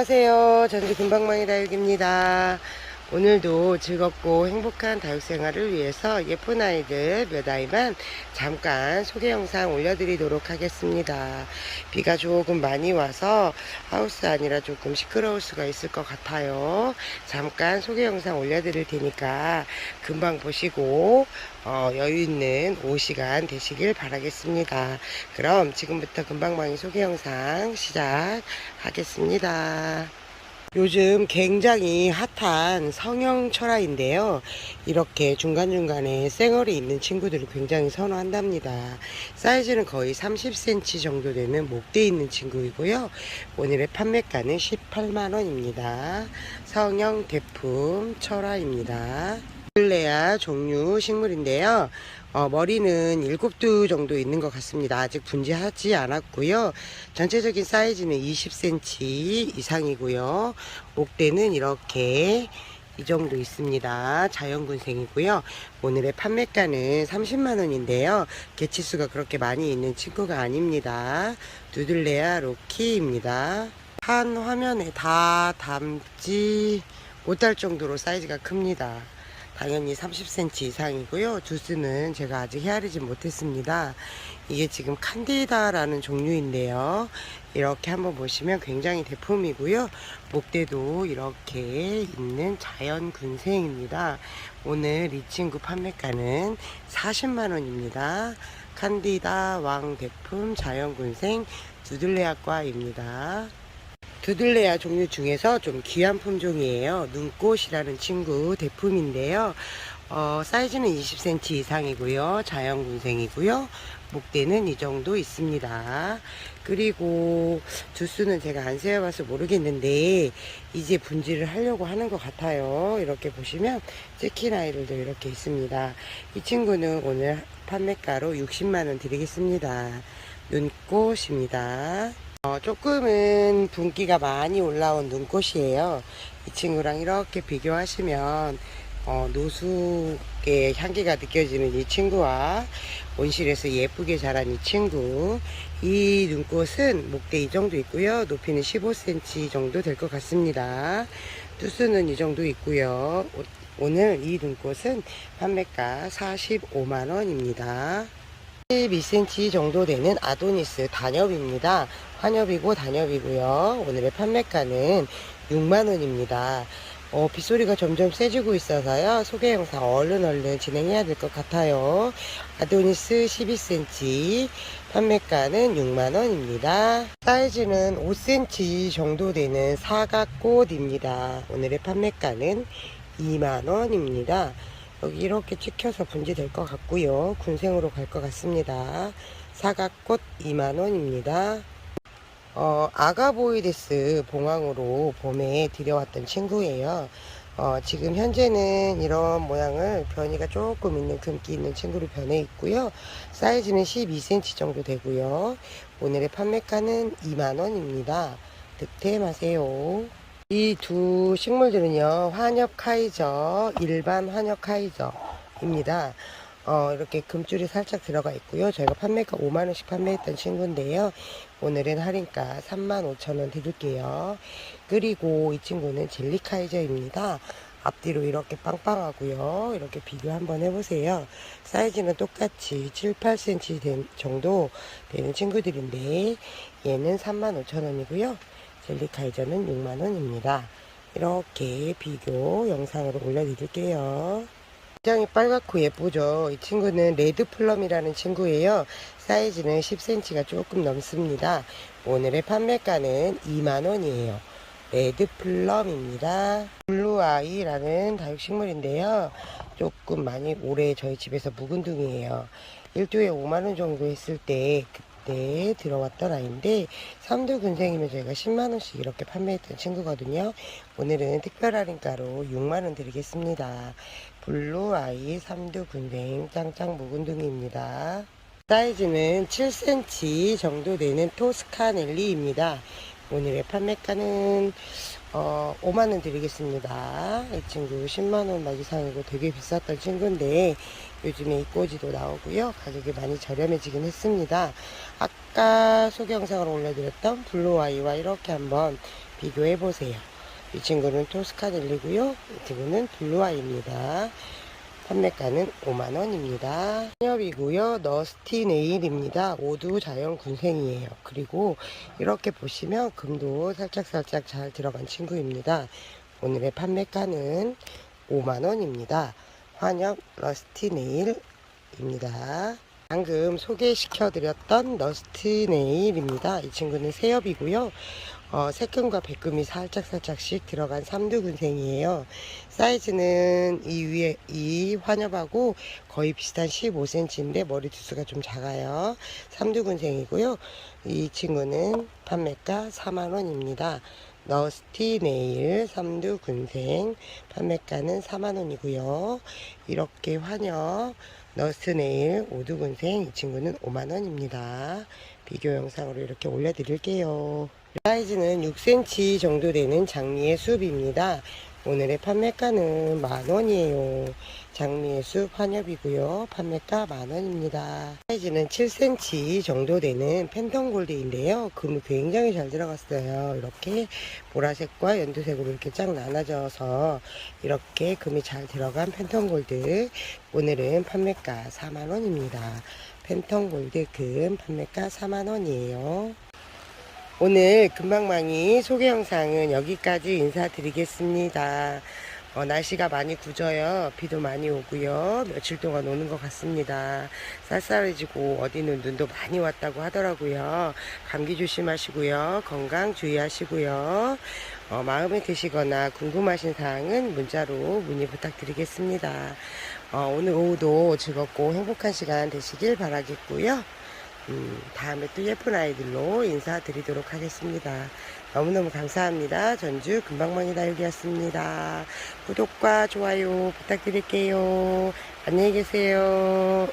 안녕하세요. 전주 금방망이 다육입니다. 오늘도 즐겁고 행복한 다육 생활을 위해서 예쁜 아이들 몇 아이만 잠깐 소개 영상 올려드리도록 하겠습니다. 비가 조금 많이 와서 하우스 아니라 조금 시끄러울 수가 있을 것 같아요. 잠깐 소개 영상 올려드릴 테니까 금방 보시고 어, 여유 있는 오후 시간 되시길 바라겠습니다. 그럼 지금부터 금방망이 소개 영상 시작하겠습니다. 요즘 굉장히 핫한 성형 철화인데요. 이렇게 중간중간에 쌩얼이 있는 친구들을 굉장히 선호한답니다. 사이즈는 거의 30cm 정도 되는 목대 있는 친구이고요. 오늘의 판매가는 18만원입니다. 성형 대품 철화입니다. 플레아 종류 식물인데요. 어, 머리는 7두 정도 있는 것 같습니다. 아직 분지하지 않았고요. 전체적인 사이즈는 20cm 이상이고요. 목대는 이렇게 이 정도 있습니다. 자연군생이고요. 오늘의 판매가는 30만원인데요. 개치수가 그렇게 많이 있는 친구가 아닙니다. 두들레아 로키입니다. 한 화면에 다 담지 못할 정도로 사이즈가 큽니다. 당연히 30cm 이상이고요. 주스는 제가 아직 헤아리지 못했습니다. 이게 지금 칸디다라는 종류인데요. 이렇게 한번 보시면 굉장히 대품이고요. 목대도 이렇게 있는 자연 군생입니다. 오늘 이 친구 판매가는 40만원입니다. 칸디다 왕 대품 자연 군생 두들레아과입니다. 두들레아 종류 중에서 좀 귀한 품종이에요. 눈꽃이라는 친구 대품인데요. 어, 사이즈는 20cm 이상이고요. 자연군생이고요. 목대는 이 정도 있습니다. 그리고 주스는 제가 안 세어봐서 모르겠는데 이제 분질을 하려고 하는 것 같아요. 이렇게 보시면 치킨 아이들도 이렇게 있습니다. 이 친구는 오늘 판매가로 60만원 드리겠습니다. 눈꽃입니다. 어, 조금은 분기가 많이 올라온 눈꽃이에요. 이 친구랑 이렇게 비교하시면 어, 노숙의 향기가 느껴지는 이 친구와 온실에서 예쁘게 자란 이 친구. 이 눈꽃은 목대 이 정도 있고요. 높이는 15cm 정도 될 것 같습니다. 투수는 이 정도 있고요. 오- 오늘 이 눈꽃은 판매가 45만원입니다 12cm 정도 되는 아도니스 단엽입니다. 환엽이고 단엽이고요. 오늘의 판매가는 6만원입니다. 어, 빗소리가 점점 세지고 있어서요. 소개 영상 얼른 얼른 진행해야 될 것 같아요. 아도니스 12cm 판매가는 6만원입니다. 사이즈는 5cm 정도 되는 사각꽃입니다. 오늘의 판매가는 2만원입니다. 여기 이렇게 찍혀서 분지될 것 같고요. 군생으로 갈 것 같습니다. 사각꽃 2만원입니다. 어, 아가보이데스 봉황으로 봄에 들여왔던 친구예요. 어, 지금 현재는 이런 모양을 변이가 조금 있는 금기 있는 친구로 변해 있고요. 사이즈는 12cm 정도 되고요. 오늘의 판매가는 2만원입니다. 득템하세요. 이 두 식물들은요, 환엽 카이저, 일반 환엽 카이저입니다. 어, 이렇게 금줄이 살짝 들어가 있고요. 저희가 판매가 5만원씩 판매했던 친구인데요. 오늘은 할인가 35,000원 드릴게요. 그리고 이 친구는 젤리 카이저입니다. 앞뒤로 이렇게 빵빵하고요. 이렇게 비교 한번 해보세요. 사이즈는 똑같이 7, 8cm 된- 정도 되는 친구들인데 얘는 35,000원이고요. 젤리카이저는 6만원입니다. 이렇게 비교 영상으로 올려드릴게요. 굉장히 빨갛고 예쁘죠. 이 친구는 레드 플럼이라는 친구예요. 사이즈는 10cm가 조금 넘습니다. 오늘의 판매가는 2만원이에요. 레드 플럼입니다. 블루아이라는 다육식물인데요. 조금 많이 오래 저희 집에서 묵은 둥이에요. 1두에 5만원 정도 했을 때그 때 들어왔던 아이인데 3두 군생이면 저희가 10만원씩 이렇게 판매했던 친구거든요. 오늘은 특별 할인가로 6만원 드리겠습니다. 블루 아이 3두 군생 짱짱 묵은 둥이입니다. 사이즈는 7cm 정도 되는 토스카넬리입니다. 오늘의 판매가는 어, 5만원 드리겠습니다. 이 친구 10만원 막 이상이고 되게 비쌌던 친구인데 요즘에 이꼬지도 나오고요. 가격이 많이 저렴해지긴 했습니다. 아까 소개 영상을 올려드렸던 블루아이와 이렇게 한번 비교해 보세요. 이 친구는 토스카넬리고요. 이 친구는 블루아이입니다. 판매가는 5만원입니다. 협이고요. 너스티 네일입니다. 모두 자연 군생이에요. 그리고 이렇게 보시면 금도 살짝살짝 잘 들어간 친구입니다. 오늘의 판매가는 5만원입니다. 환엽 러스티 네일입니다. 방금 소개시켜드렸던 너스트 네일입니다. 이 친구는 새엽이고요. 어, 새금과 백금이 살짝살짝씩 들어간 삼두근생이에요. 사이즈는 이 위에 이 환엽하고 거의 비슷한 15cm인데 머리 두수가 좀 작아요. 삼두근생이고요. 이 친구는 판매가 4만원입니다. 너스티 네일 삼두근생 판매가는 4만원이고요. 이렇게 환엽 너스트 네일 오두근생 이 친구는 5만원입니다. 비교 영상으로 이렇게 올려드릴게요. 사이즈는 6cm 정도 되는 장미의 숲입니다. 오늘의 판매가는 만원이에요. 장미의 숲 환엽이고요. 판매가 만원입니다. 사이즈는 7cm 정도 되는 팬텀 골드인데요. 금이 굉장히 잘 들어갔어요. 이렇게 보라색과 연두색으로 이렇게 쫙 나눠져서 이렇게 금이 잘 들어간 팬텀 골드. 오늘은 판매가 4만원입니다. 팬텀 골드 금 판매가 4만원이에요. 오늘 금방망이 소개 영상은 여기까지 인사드리겠습니다. 어, 날씨가 많이 굳어요. 비도 많이 오고요. 며칠 동안 오는 것 같습니다. 쌀쌀해지고 어디는 눈도 많이 왔다고 하더라고요. 감기 조심하시고요. 건강 주의하시고요. 어, 마음에 드시거나 궁금하신 사항은 문자로 문의 부탁드리겠습니다. 어, 오늘 오후도 즐겁고 행복한 시간 되시길 바라겠고요. 음, 다음에 또 예쁜 아이들로 인사드리도록 하겠습니다. 너무너무 감사합니다. 전주 금방망이 다육이었습니다. 구독과 좋아요 부탁드릴게요. 안녕히 계세요.